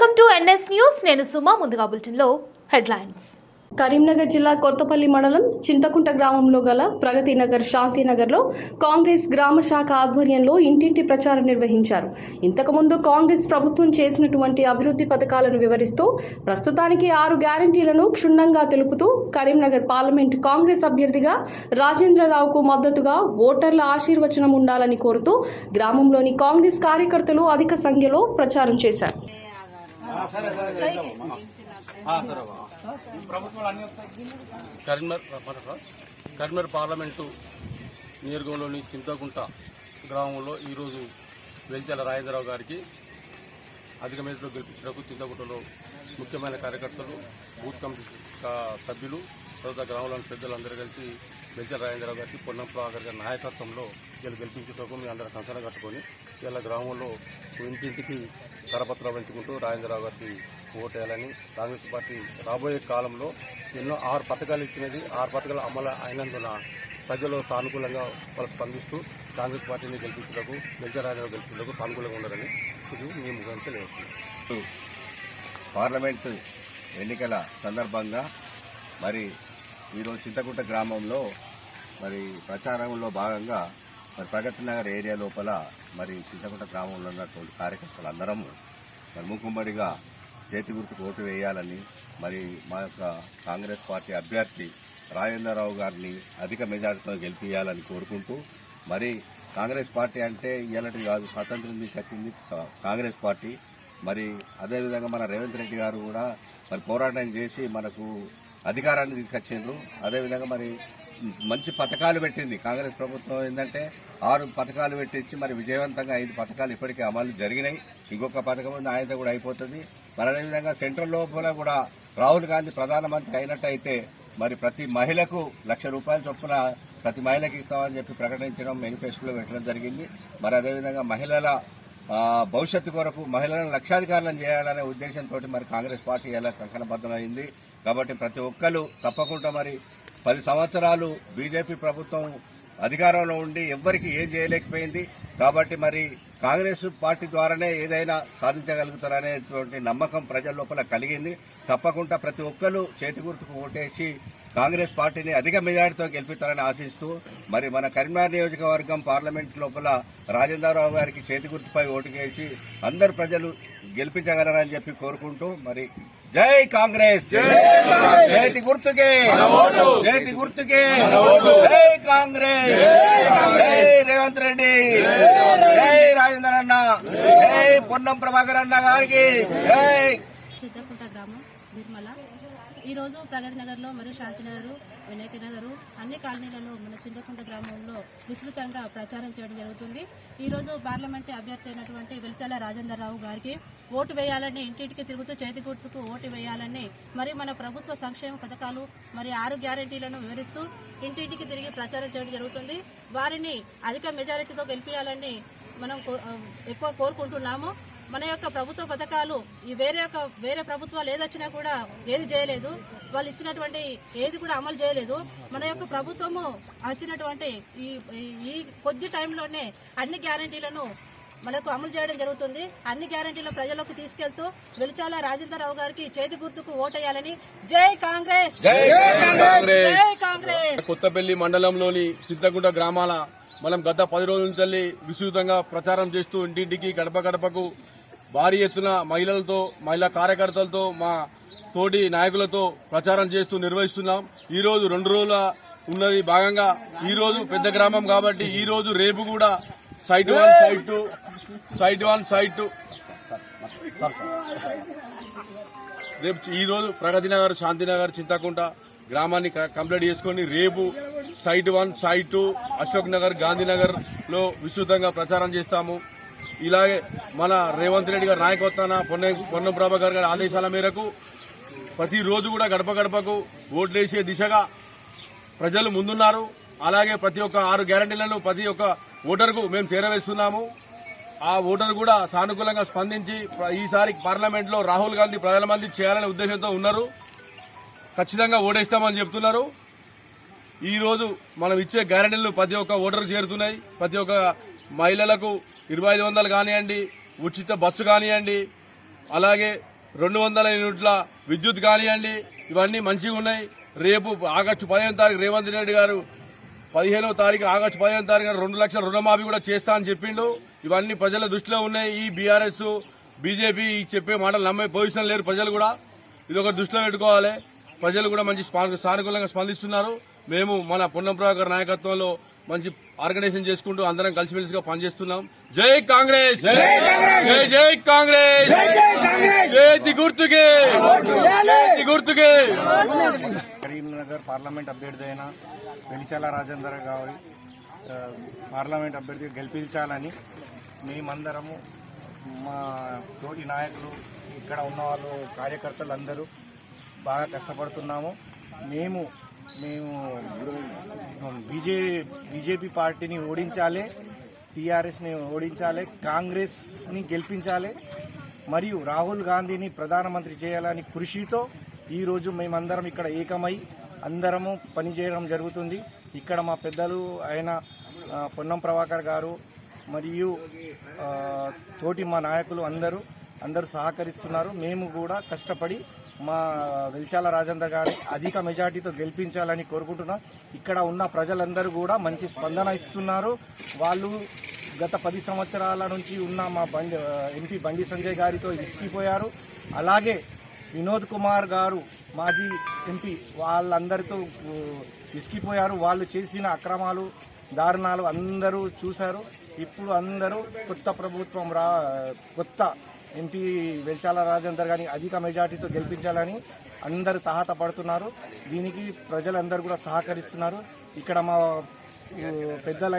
Welcome to NS news. నేను సుమా ముందుగా బులెటిన్లో హెడ్లైన్స్. కరీంనగర్ జిల్లా కొత్తపల్లి మండలం చింతకుంట గ్రామంలో గల ప్రగతి నగర్ శాంతినగర్లో కాంగ్రెస్ గ్రామ శాఖ ఆధ్వర్యంలో ఇంటింటి ప్రచారం నిర్వహించారు. ఇంతకుముందు కాంగ్రెస్ ప్రభుత్వం చేసినటువంటి అభివృద్ధి పథకాలను వివరిస్తూ ప్రస్తుతానికి ఆరు గ్యారంటీలను క్షుణ్ణంగా తెలుపుతూ కరీంనగర్ పార్లమెంట్ కాంగ్రెస్ అభ్యర్థిగా రాజేంద్రరావుకు మద్దతుగా ఓటర్ల ఆశీర్వచనం ఉండాలని కోరుతూ గ్రామంలోని కాంగ్రెస్ కార్యకర్తలు అధిక సంఖ్యలో ప్రచారం చేశారు. కరీంనగర్ కరీంనగర్ పార్లమెంటు నియోజకవర్గంలోని చింతకుంట గ్రామంలో ఈరోజు వెల్చాల రాజేంద్రరావు గారికి అధిక మేరలో గెలిపించడానికి చింతకుంటలో ముఖ్యమైన కార్యకర్తలు బూత్ కమిటీ సభ్యులు తర్వాత గ్రామంలోని పెద్దలు అందరూ కలిసి వెల్చాల రాజేంద్రరావు గారికి పొన్నం ప్రభాకర్ గారి నాయకత్వంలో వీళ్ళు గెలిపించటకు మీ అందరూ కంకణ కట్టుకొని ఇలా గ్రామంలో ఇంటింటికి కరపత్రాలు పంచుకుంటూ రాజేంద్రరావు గారికి ఓటేయాలని కాంగ్రెస్ పార్టీ రాబోయే కాలంలో ఎన్నో ఆరు పథకాలు ఇచ్చినది. ఆరు పథకాలు అమలు అయినందున ప్రజలు సానుకూలంగా వాళ్ళు స్పందిస్తూ కాంగ్రెస్ పార్టీని గెలిపించడానికి గెలిచరాజు గెలిపించడానికి సానుకూలంగా ఉన్నారని ఇది మీ ముఖం తెలియజేస్తుంది పార్లమెంటు ఎన్నికల సందర్భంగా మరి ఈరోజు చింతకుంట గ్రామంలో మరి ప్రచారంలో భాగంగా మరి ప్రగతి నగర్ ఏరియా లోపల మరి చింతకుంట గ్రామంలో ఉన్నటువంటి కార్యకర్తలు అందరము మరి మూకుమ్మడిగా చేతి గుర్తుకు ఓటు వేయాలని మరి మా యొక్క కాంగ్రెస్ పార్టీ అభ్యర్థి రాజేంద్రరావు గారిని అధిక మెజార్టీతో గెలిపించాలని కోరుకుంటూ మరి కాంగ్రెస్ పార్టీ అంటే ఇలాంటి కాదు స్వాతంత్రం నుంచి వచ్చింది కాంగ్రెస్ పార్టీ. మరి అదేవిధంగా మన రేవంత్ రెడ్డి గారు కూడా మరి పోరాటం చేసి మనకు అధికారాన్ని తీసుకొచ్చిండ్రు. అదేవిధంగా మరి మంచి పథకాలు పెట్టింది. కాంగ్రెస్ ప్రభుత్వం ఏంటంటే ఆరు పథకాలు పెట్టించి మరి విజయవంతంగా ఐదు పథకాలు ఇప్పటికే అమలు జరిగినాయి. ఇంకొక పథకం ఉంది ఆయనతో కూడా అయిపోతుంది. మరి అదేవిధంగా సెంట్రల్ లోపల కూడా రాహుల్ గాంధీ ప్రధానమంత్రి అయినట్టయితే మరి ప్రతి మహిళకు లక్ష రూపాయల చొప్పున ప్రతి మహిళకి ఇస్తామని చెప్పి ప్రకటించడం మేనిఫెస్టోలో పెట్టడం జరిగింది. మరి అదేవిధంగా మహిళల భవిష్యత్తు కొరకు మహిళలను లక్షాధికారులను చేయాలనే ఉద్దేశంతో మరి కాంగ్రెస్ పార్టీ ఎలా కంకణబద్దమైంది కాబట్టి ప్రతి ఒక్కరు తప్పకుండా మరి పది సంవత్సరాలు బీజేపీ ప్రభుత్వం అధికారంలో ఉండి ఎవ్వరికి ఏం చేయలేకపోయింది. కాబట్టి మరి కాంగ్రెస్ పార్టీ ద్వారానే ఏదైనా సాధించగలుగుతారనేటువంటి నమ్మకం ప్రజల లోపల కలిగింది. తప్పకుండా ప్రతి ఒక్కరు చేతి గుర్తుకు ఓటేసి కాంగ్రెస్ పార్టీని అధిక మెజారిటీతో గెలిపిస్తారని ఆశిస్తూ మరి మన కరీంనగర్ నియోజకవర్గం పార్లమెంట్ లోపల రాజేంద్రరావు గారికి చేతి గుర్తుపై ఓటు వేసి అందరు ప్రజలు గెలిపించగలరని చెప్పి కోరుకుంటూ మరి జై కాంగ్రెస్. చేతి గుర్తుకే. చేతి గుర్తుకే. జై కాంగ్రెస్. జై రేవంత్ రెడ్డి. జై రాజేంద్ర అన్న. జై పొన్నం ప్రభాకర్ అన్న గారికి. జై. సిద్ధకుంట గ్రామం నిర్మల. ఈరోజు ప్రగతి నగర్లో మరియు శాంతినగర్ వినాయక నగరు అన్ని కాలనీలలో మన చింతకుంట గ్రామంలో విస్తృతంగా ప్రచారం చేయడం జరుగుతుంది. ఈరోజు పార్లమెంట్ అభ్యర్థి అయినటువంటి వెల్చాల రాజేంద్రరావు గారికి ఓటు వేయాలని ఇంటింటికి తిరుగుతూ చేతి గుర్తుకు ఓటు వేయాలని మరి మన ప్రభుత్వ సంక్షేమ పథకాలు మరి ఆరు గ్యారంటీలను వివరిస్తూ ఇంటింటికి తిరిగి ప్రచారం చేయడం జరుగుతుంది. వారిని అధిక మెజారిటీతో గెలిపించాలని మనం కో- ఎక్కువ కోరుకుంటున్నాము. మన యొక్క ప్రభుత్వ పథకాలు ఈ వేరే యొక్క వేరే ప్రభుత్వాలు ఏదొచ్చినా కూడా ఏది చేయలేదు. వాళ్ళు ఇచ్చినటువంటి ఏది కూడా అమలు చేయలేదు. మన యొక్క ప్రభుత్వము వచ్చినటువంటి ఈ ఈ- కొద్ది టైంలోనే అన్ని గ్యారంటీలను మనకు అమలు చేయడం జరుగుతుంది. అన్ని గ్యారంటీలను ప్రజలకు తీసుకెళ్తూ వెలిచాల రాజేంద్రరావు గారికి చేతి గుర్తుకు ఓటేయాలని జై కాంగ్రెస్! జై కాంగ్రెస్! జై కాంగ్రెస్! కొత్తపల్లి మండలంలోని చింతకుంట గ్రామాల మనం గత పది రోజుల నుంచి విస్తృతంగా ప్రచారం చేస్తూ ఇంటింటికి గడప గడపకు భారీ ఎత్తున మహిళలతో మహిళా కార్యకర్తలతో మా తోటి నాయకులతో ప్రచారం చేస్తూ నిర్వహిస్తున్నాం. ఈరోజు రెండు రోజుల ఉన్నది భాగంగా ఈరోజు పెద్ద గ్రామం కాబట్టి ఈరోజు రేపు కూడా site one site two site one site two. రేపు ఈరోజు ప్రగతినగర్ శాంతినగర్ చింతకుంట గ్రామాన్ని క- కంప్లీట్ చేసుకొని రేపు site one site two Ashok Nagar గాంధీనగర్లో విస్తృతంగా ప్రచారం చేస్తాము. ఇలాగే మన రేవంత్ రెడ్డి గారి నాయకత్వాన పొన్న పొన్నం ప్రభాకర్ గారి ఆదేశాల మేరకు ప్రతిరోజు కూడా గడప గడపకు ఓట్లేసే దిశగా ప్రజలు ముందున్నారు. అలాగే ప్రతి ఒక్క ఆరు గ్యారంటీలను ప్రతి ఒక్క ఓటర్కు మేము చేరవేస్తున్నాము. ఆ ఓటర్ కూడా సానుకూలంగా స్పందించి ఈసారి పార్లమెంట్లో రాహుల్ గాంధీ ప్రధానమంత్రి చేయాలనే ఉద్దేశంతో ఉన్నారు. ఖచ్చితంగా ఓడేస్తామని చెప్తున్నారు. ఈరోజు మనం ఇచ్చే గ్యారంటీలు ప్రతి ఒక్క ఓటర్ చేరుతున్నాయి. ప్రతి ఒక్క మహిళలకు ఇరవై ఐదు వందలు కానివ్వండి ఉచిత బస్సు కానివ్వండి అలాగే రెండు వందల యూనిట్ల విద్యుత్ కానివ్వండి ఇవన్నీ మంచిగా ఉన్నాయి. రేపు ఆగస్టు పదిహేను తారీఖు రేవంత్ రెడ్డి గారు పదిహేనో తారీఖు ఆగస్టు పదిహేను తారీఖు రెండు లక్షల రుణమాఫీ కూడా చేస్తా అని చెప్పిండు. ఇవన్నీ ప్రజల దృష్టిలో ఉన్నాయి. ఈ బీఆర్ఎస్ బీజేపీ చెప్పే మాటలు నమ్మే పొజిషన్ లేరు ప్రజలు కూడా. ఇది ఒక దృష్టిలో పెట్టుకోవాలి. ప్రజలు కూడా మంచి స్పా- సానుకూలంగా స్పందిస్తున్నారు. మేము మన పొన్నం ప్రభాకర్ నాయకత్వంలో మంచి ఆర్గనైజేషన్ చేసుకుంటూ అందరం కలిసిమెలిసిగా పనిచేస్తున్నాం. జై కాంగ్రెస్! జై జై కాంగ్రెస్! జై గుర్తుకే! జై గుర్తుకే! కరీంనగర్ పార్లమెంట్ అభ్యర్థి అయిన వెలిచాల రాజేందర్ గారి పార్లమెంట్ అభ్యర్థి గెలిపించాలని మేమందరము మా తోటి నాయకులు ఇక్కడ ఉన్న వాళ్ళు కార్యకర్తలు అందరూ బాగా కష్టపడుతున్నాము. మేము మేము బీజే బీజేపీ పార్టీని ఓడించాలి టీఆర్ఎస్ని ఓడించాలి కాంగ్రెస్ని గెలిపించాలి మరియు రాహుల్ గాంధీని ప్రధానమంత్రి చేయాలని కృషితో ఈరోజు మేమందరం ఇక్కడ ఏకమై అందరము పనిచేయడం జరుగుతుంది. ఇక్కడ మా పెద్దలు ఆయన పొన్నం ప్రభాకర్ గారు మరియు తోటి మా నాయకులు అందరూ అందరూ సహకరిస్తున్నారు. మేము కూడా కష్టపడి మా వెల్చాల రాజేందర్ గారి అధిక మెజార్టీతో గెలిపించాలని కోరుకుంటున్నా. ఇక్కడ ఉన్న ప్రజలందరూ కూడా మంచి స్పందన ఇస్తున్నారు. వాళ్ళు గత పది సంవత్సరాల నుంచి ఉన్న మా బండి ఎంపీ బండి సంజయ్ గారితో ఇసికిపోయారు అలాగే వినోద్ కుమార్ గారు మాజీ ఎంపీ వాళ్ళందరితో ఊ, ఇసికిపోయారు వాళ్ళు చేసిన అక్రమాలు దారుణాలు అందరూ చూశారు. ఇప్పుడు అందరూ కొత్త ప్రభుత్వం రా కొత్త ఎంపీ వెల్చాల రాజేందర్ గారిని అధిక మెజార్టీతో గెలిపించాలని అందరూ తహాత పడుతున్నారు దీనికి ప్రజలందరూ కూడా సహకరిస్తున్నారు. ఇక్కడ మా ఊ, పెద్దలైన